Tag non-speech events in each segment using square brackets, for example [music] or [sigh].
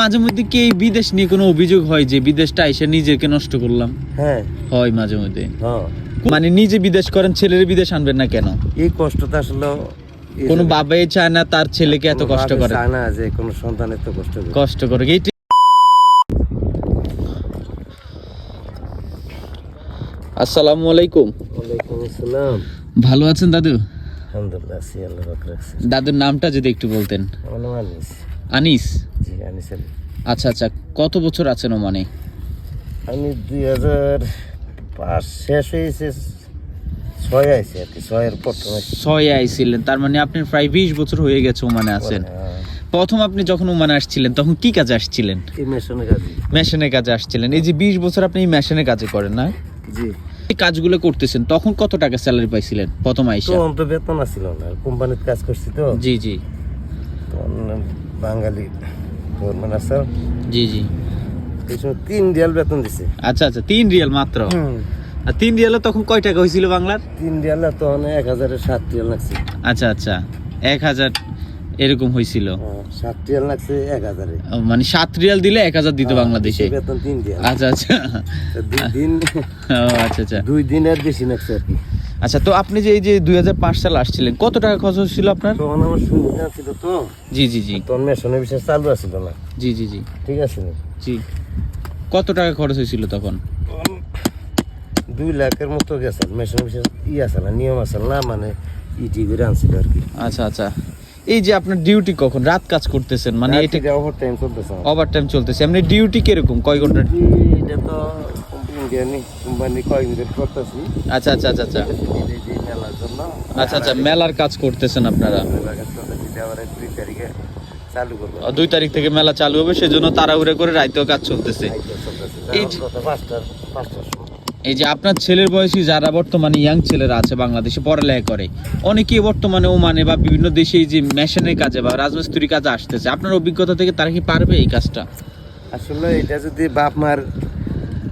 মাঝে মধ্যে কি এই বিদেশ নিয়ে কোনো অভিযোগ হয় যে বিদেশটা এসে নিজেকে নষ্ট করলাম? হ্যাঁ। হয় মাঝে মধ্যে হ্যাঁ। মানে নিজে বিদেশ করেন ছেলের বিদেশ আনবেন না কেন? এই কষ্টটা আসলে কোনো বাবাই চায় না তার ছেলেকে এত কষ্ট করে। চায় না যে কোনো সন্তান এত কষ্ট করে। কষ্ট করে। এইটি আসসালামু আলাইকুম। ওয়ালাইকুম আসসালাম। ভালো আছেন দাদু? আলহামদুলিল্লাহ আছি আল্লাহ রাখছে। দাদুর নামটা যদি একটু বলতেন। আমার নাম আনিস। আনিস? আনিস আচ্ছা আচ্ছা কত বছর আছেন ওমানে? আমি দুই হাজার পাঁচ শেষ হয়েছে ছয় আইছে আর কি ছয়ের প্রথমে ছয় আইছিলেন তার মানে আপনি প্রায় বিশ বছর হয়ে গেছে ওমানে আছেন। হ্যাঁ, প্রথম আপনি যখন ওমানে আসছিলেন তখন কি কাজে আসছিলেন? কাজে মেশিনের কাজে। আসছিলেন। এই যে বিশ বছর আপনি মেশিনের কাজে করেন না? জি। এই কাজগুলো করতেছেন তখন কত টাকা স্যালারি পাইছিলেন প্রথম তো আইসা? অন্ত বেতন আসছিল না কোম্পানিতে কাজ করছি তো। জি জি। বাঙালি গভর্নমেন্ট আসল জি জি। এই সময় তিন রিয়াল বেতন দিছে। আচ্ছা আচ্ছা তিন রিয়াল মাত্র? আর তিন রিয়ালে তখন কয় টাকা হয়েছিল বাংলার? তিন রিয়াল তখন এক হাজারের সাত রিয়াল লাগছে। আচ্ছা আচ্ছা এক হাজার এরকম হয়েছিল। হ্যাঁ, সাত রিয়াল লাগছে এক হাজারে। মানে সাত রিয়াল দিলে এক হাজার দিত বাংলাদেশে। দেশে বেতন তিন রিয়াল। আচ্ছা আচ্ছা। দুই দিন ও আচ্ছা আচ্ছা। দুই দিনের বেশি লাগছে আর কি। আচ্ছা তো আপনি যে এই যে দুই সালে আসছিলেন কত টাকা খরচ হচ্ছিল আপনার? তখন আমার সুবিধা ছিল তো। জি জি জি। তখন মেশনের বিশেষ চালু আছিল না? জি জি জি। ঠিক আছে জি। কত টাকা খরচ হয়েছিল তখন? দুই লাখের মতো গেছে মেশনের বিশেষ ই আছে না নিয়ম আছে না মানে ইটি করে আনছিল আর কি। আচ্ছা আচ্ছা। এই যে আপনার ডিউটি কখন? রাত কাজ করতেছেন মানে এটা এটা ওভার টাইম চলতেছে। ওভার টাইম চলতেছে। এমনি ডিউটি কীরকম? কয় ঘণ্টা? এটা তো আচ্ছা আচ্ছা আচ্ছা আচ্ছা। মেলার আচ্ছা আচ্ছা মেলার কাজ করতেছেন আপনারা? দুই তারিখে থেকে মেলা চালু হবে সেজন্য তাড়াহুড়া করে রাইতেও কাজ চলতেছে। এই যে- আপনার ছেলের বয়সী যারা বর্তমানে ইয়াং ছেলেরা আছে বাংলাদেশে পড়ালেখা করে অনেকেই বর্তমানে ওমানে বা বিভিন্ন দেশে এই যে মেশিনের কাজে বা রাজমিস্ত্রির কাজে আসতেছে। আপনার অভিজ্ঞতা থেকে তারা কি পারবে এই কাজটা? আসলে এটা যদি বাপ মার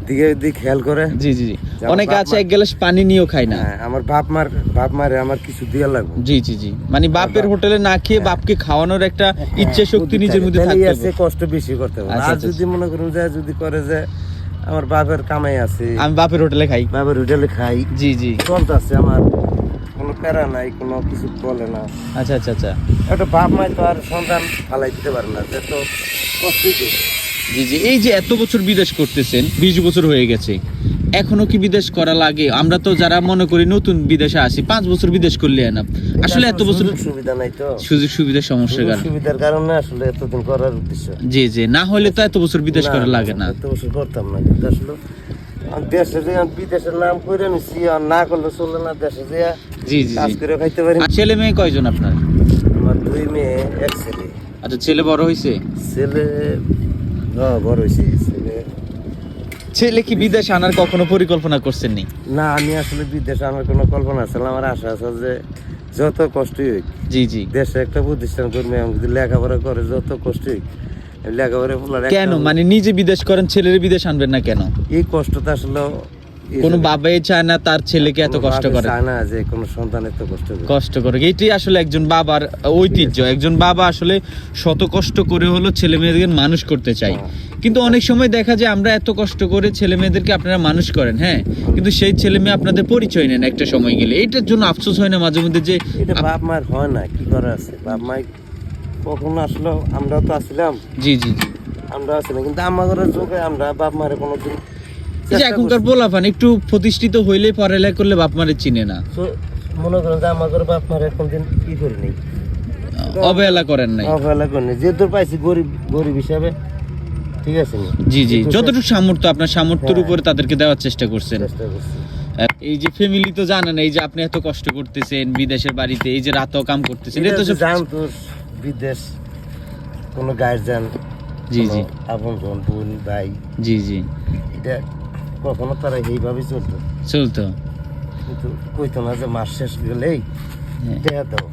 দিকে যদি খেয়াল করে। জি জি জি। অনেকে আছে এক গ্লাস পানি নিয়েও খায় না। হ্যাঁ, আমার বাপ মার বাপ মারে আমার কিছু দিয়ে লাগবে। জি জি জি। মানে বাপের হোটেলে না খেয়ে বাপকে খাওয়ানোর একটা ইচ্ছে শক্তি নিজের মধ্যে হ্যাঁ, থাকতে আছে হবে কষ্ট বেশি করতে হবে। আচ্ছা, আর আচ্ছা, যদি মনে করুন যে যদি করে যে আমার বাপের কামাই আছে। আমি বাপের হোটেলে খাই। বাপের হোটেলে খাই। জি জি। চলতেছে আমার। কোনো প্যারা নাই কোনো কিছু বলে না। আচ্ছা আচ্ছা আচ্ছা। একটা বাপ মাই তো আর সন্তান ফালাই দিতে পারে না। যে তো কষ্টই তো। জি জি এই যে এত বছর বিদেশ করতেছেন বিশ বছর হয়ে গেছে এখনও কি বিদেশ করা লাগে? আমরা তো যারা মনে করি নতুন বিদেশে আসি পাঁচ বছর বিদেশ করলে না। আসলে এত বছর সুবিধা নাই তো। সুযোগ সুবিধার সমস্যার সুযোগ কারণে। সুবিধার কারণে আসলে এতদিন করার উদ্দেশ্য। জি জি না হলে তো এত বছর বিদেশ করা লাগে না। এত বছর করতাম না কিন্তু আসলে দেশে যে বিদেশের নাম করে নিছি আর না করলে চলে না দেশে যে জি জি কাজ করে খাইতে পারি। ছেলে মেয়ে কয়জন আপনার? আমার দুই মেয়ে এক ছেলে। আচ্ছা ছেলে বড় হয়েছে ছেলে হ্যাঁ বড় হয়েছে ছেলে। ছেলে কি বিদেশ আনার কখনো পরিকল্পনা করছেন নি না আমি আসলে বিদেশে আমার কোনো কল্পনা ছিল আমার আশা আছে যে যত কষ্টই হোক জি জি। দেশে একটা প্রতিষ্ঠান করবে যদি লেখাপড়া করে যত কষ্টই হোক লেখাপড়া কেন? মানে নিজে বিদেশ করেন ছেলের বিদেশ আনবেন না কেন? এই কষ্টটা আসলে কোনো বাবাই চায় না তার ছেলেকে এত কষ্ট করে। চায় না যে কোনো সন্তান এত কষ্ট করে। কষ্ট করে। এটাই আসলে একজন বাবার ঐতিহ্য। একজন বাবা আসলে শত কষ্ট করে হলো ছেলে মানুষ করতে চাই কিন্তু অনেক সময় দেখা যায় আমরা এত কষ্ট করে ছেলে মেয়েদেরকে আপনারা মানুষ করেন হ্যাঁ? কিন্তু সেই ছেলে মেয়ে আপনাদের পরিচয় নেন একটা সময় গেলে। এটার জন্য আফসোস হয় না মাঝে মধ্যে যে বাপ মার হয় না কি করার আছে? বাপ মাই কখনো আসলো আমরা তো আসলাম জি জি জি। আমরা আসলাম কিন্তু আমাদের যুগে আমরা বাপ মারে যে এখনকার পোলাপান একটু প্রতিষ্ঠিত হইলে পড়ালেখা করলে বাপ মারে চিনে না। মনে করেন যে বাপ মারে কোনদিন কি করি নেই? অবহেলা করেন নাই। অবহেলা করি নাই। যেহেতু পাইছি গরিব গরিব হিসাবে ঠিক আছে জি জি। যতটুকু সামর্থ্য আপনার সামর্থ্যের হ্যাঁ। উপরে তাদেরকে দেওয়ার চেষ্টা করছেন। এই যে ফ্যামিলি তো জানেন এই যে আপনি এত কষ্ট করতেছেন বিদেশের বাড়িতে এই যে রাতও কাম করতেছেন এটা তো সব জানতো বিদেশ কোনো গার্জেন জি জি। আপন জন বোন ভাই। জি জি। এটা কখনো তারা এইভাবে চলতো। চলতো। কিন্তু কইতো না যে মাস শেষ গেলেই হ্যাঁ। টাকা দাও।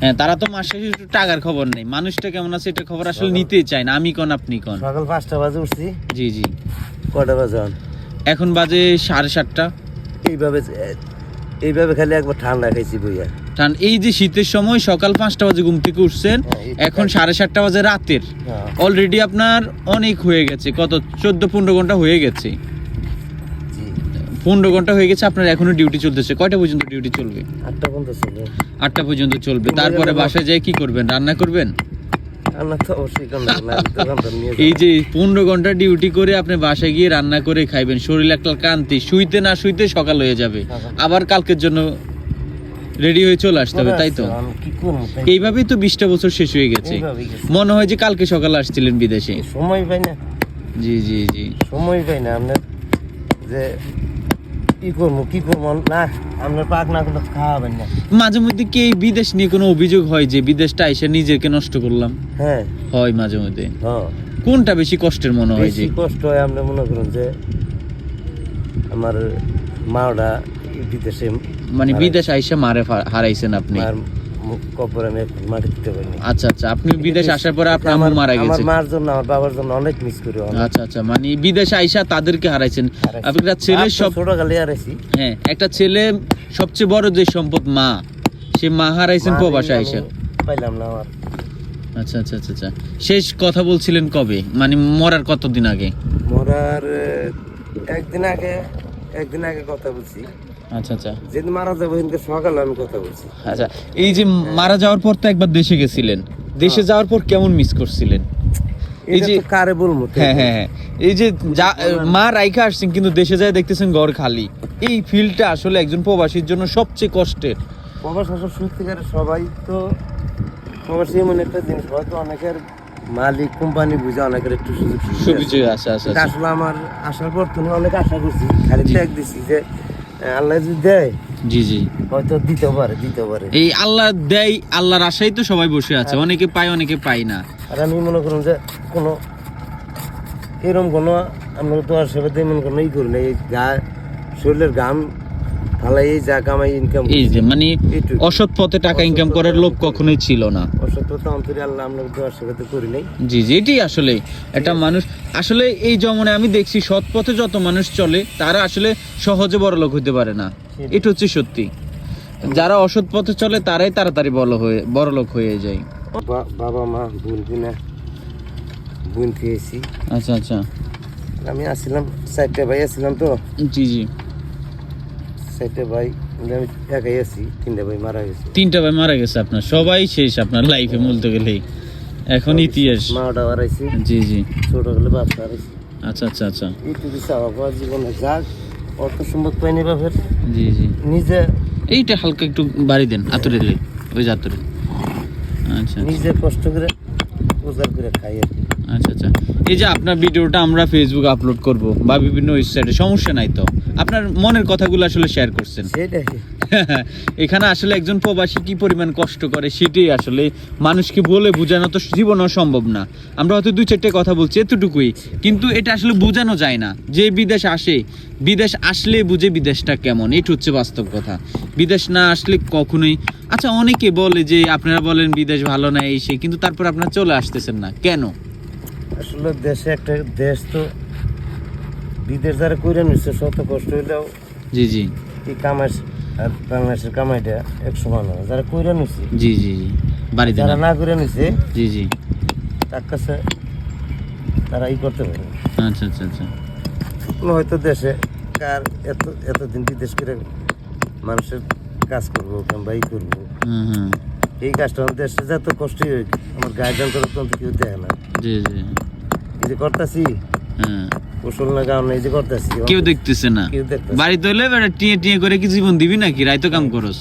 হ্যাঁ তারা তো মাস শেষে একটু টাকার খবর নেই। মানুষটা কেমন আছে এটা খবর আসলে নিতেই চায় না। আমি কোন আপনি কোন? সকাল পাঁচটা বাজে উঠছি। জি জি। কটা বাজে এখন? বাজে সাড়ে সাতটা। এইভাবে এইভাবে খালি একবার ঠান্ডা খাইছি বইয়া। কারণ এই যে শীতের সময় সকাল পাঁচটা বাজে ঘুম থেকে উঠছেন হ্যাঁ, এখন সাড়ে সাতটা বাজে রাতের। হ্যাঁ, অলরেডি আপনার অনেক হয়ে গেছে। কত? চোদ্দ পনেরো ঘণ্টা হয়ে গেছে। পনেরো ঘণ্টা হয়ে গেছে আপনার এখনও ডিউটি চলতেছে। কয়টা পর্যন্ত ডিউটি চলবে? আটটা পর্যন্ত ছিল আটটা পর্যন্ত চলবে। তারপরে বাসায় যেয়ে কি করবেন? রান্না করবেন? এই যে পনেরো ঘণ্টা ডিউটি করে আপনি বাসায় গিয়ে রান্না করে খাইবেন শরীর একটা ক্লান্তি শুইতে না শুইতে সকাল হয়ে যাবে। আবার কালকের জন্য রেডি হয়ে চলে আসতে হবে তাই তো? এইভাবেই তো বিশটা বছর শেষ হয়ে গেছে। গেছে। মনে হয় যে কালকে সকালে আসছিলেন বিদেশে। সময় পাই না। জি জি জি। সময় পাই না আপনার যে কি করব কি করব? না আপনার পাক না করলে খাওয়াবেন না। মাঝে মধ্যে কি বিদেশ নিয়ে কোনো অভিযোগ হয় যে বিদেশটা এসে নিজেকে নষ্ট করলাম? হ্যাঁ। হয় মাঝে মধ্যে। হ্যাঁ। কোনটা বেশি কষ্টের মনে হয় যে? কষ্ট হয় আপনি মনে করুন যে আমার মাওটা বিদেশে মানে বিদেশ আইসা মারে হারাইছেন আপনি? কবর আমি মাটি দিতে পারিনি আচ্ছা আচ্ছা আপনি বিদেশ আসার পরে আপনার আম্মু মারা আমার মার জন্য আমার বাবার জন্য অনেক মিস করি আচ্ছা আচ্ছা মানে বিদেশে আইসা তাদেরকে হারাইছেন। হারাইছি। আপনার ছেলে সব হারাইছি। হ্যাঁ একটা ছেলে সবচেয়ে বড় যে সম্পদ মা সে মা হারাইছেন প্রবাসে আইসা। পাইলাম না আমার। আচ্ছা আচ্ছা আচ্ছা আচ্ছা শেষ কথা বলছিলেন কবে? মানে মরার কতদিন আগে? মরার একদিন আগে একদিন আগে কথা বলছি। আচ্ছা আচ্ছা। যেদিন মারা যাব সেদিনকে সকালে আমি কথা বলছি। আচ্ছা এই যে মারা যাওয়ার পর তো একবার দেশে গেছিলেন। দেশে যাওয়ার পর কেমন মিস করছিলেন? এই যে- কারে বলব হ্যাঁ হ্যাঁ হ্যাঁ। এই যে মা রাইখা আসছেন কিন্তু দেশে যায় দেখতেছেন ঘর খালি। এই ফিলটা আসলে একজন প্রবাসীর জন্য সবচেয়ে কষ্টের। প্রবাস আসা সত্যিকারে সবাই তো প্রবাসী এমন একটা জিনিস হয়তো অনেকের মালিক কোম্পানি বুঝে অনেকের একটু সুযোগ সুবিধা আছে। আসলে আমার আসার পর তুমি অনেক আশা করছি খালি। ত্যাগ দিছি যে আল্লাহ যদি দেয় জি জি। হয়তো দিতে পারে দিতে পারে এই আল্লাহ দেয় আল্লাহর আশাই তো সবাই বসে আছে। অনেকে পায় অনেকে পায় না। আর আমি মনে করুন যে কোনো এরকম কোনো আমরা তো আর সেবাতে মনে কোনো ই করি না। এই গা শরীরের গাম ফালাই এই যা কামাই ইনকাম এই যে মানে অসৎ পথে টাকা ইনকাম করার লোভ কখনোই ছিল না। অসত্যতা অন্তরে আল্লাহ আমরা আর সেবাতে করি নাই। জি জি এটাই আসলে একটা মানুষ আসলে এই জমনে আমি দেখছি সৎ পথে যত মানুষ চলে তারা আসলে সহজে বড় লোক হতে পারে না। এটা হচ্ছে সত্যি। যারা অসৎ পথে চলে তারাই তাড়াতাড়ি বড় হয়ে বড় লোক হয়ে যায়। বাবা মা বোন কিনা বোন খেয়েছি। আচ্ছা আচ্ছা। আমি আসছিলাম চারটে ভাই আসছিলাম তো। জি জি। চারটে ভাই আমি একাই আছি তিনটা ভাই মারা গেছে। তিনটা ভাই মারা গেছে আপনার সবাই শেষ আপনার লাইফে বলতে গেলেই এখন ইতিহাস। মাওটা হারাইছি। জি জি। ছোট হলে বাপ হারাইছি। আচ্ছা আচ্ছা আচ্ছা। এইটুকু চাওয়া জীবনে যাক অর্থ সম্পদ পাইনি বাপের। জি জি। নিজে এইটা হালকা একটু বাড়ি দেন আতুরে দিলে ওই যে আতুরে। আচ্ছা নিজে কষ্ট করে রোজগার করে খাই আর আচ্ছা আচ্ছা। এই যে আপনার ভিডিওটা আমরা ফেসবুকে আপলোড করব বা বিভিন্ন ওয়েবসাইটে সমস্যা নাই তো। আপনার মনের কথাগুলো আসলে শেয়ার করছেন। [laughs] এখানে আসলে একজন প্রবাসী কি পরিমাণ কষ্ট করে সেটাই আসলে মানুষকে বলে বোঝানো তো জীবনও সম্ভব না। আমরা হয়তো দুই চারটে কথা বলছি এতটুকুই কিন্তু এটা আসলে বোঝানো যায় না। যে বিদেশ আসে বিদেশ আসলে বুঝে বিদেশটা কেমন এটা হচ্ছে বাস্তব কথা। বিদেশ না আসলে কখনোই আচ্ছা অনেকে বলে যে আপনারা বলেন বিদেশ ভালো না এই সে কিন্তু তারপর আপনারা চলে আসতেছেন না। কেন? আসলে দেশে একটা দেশ তো বিদেশ যারা করে নিচ্ছে শত কষ্ট হইলেও জি জি। এই কামাই আর বাংলাদেশের কামাইটা এক সমান হয় যারা কইরা নিচ্ছে জি জি জি। বাড়িতে যারা না করে নিচ্ছে জি জি। তার কাছে তারা ই করতে পারে। আচ্ছা আচ্ছা আচ্ছা। হয়তো দেশে কার এত এতদিন বিদেশ করে মানুষের কাজ করব কিংবা ই করব। এই কাজটা আমার দেশে যত কষ্টই হোক আমার গার্জেন করে তো কেউ দেখে না। জি জি। করতেছি হ্যাঁ। কুশল না গাও এই যে করতেছি কেউ দেখতেছে না। বাড়িতে হলে টিয়ে টিয়ে করে কি জীবন দিবি নাকি? রাইতো কাম করস।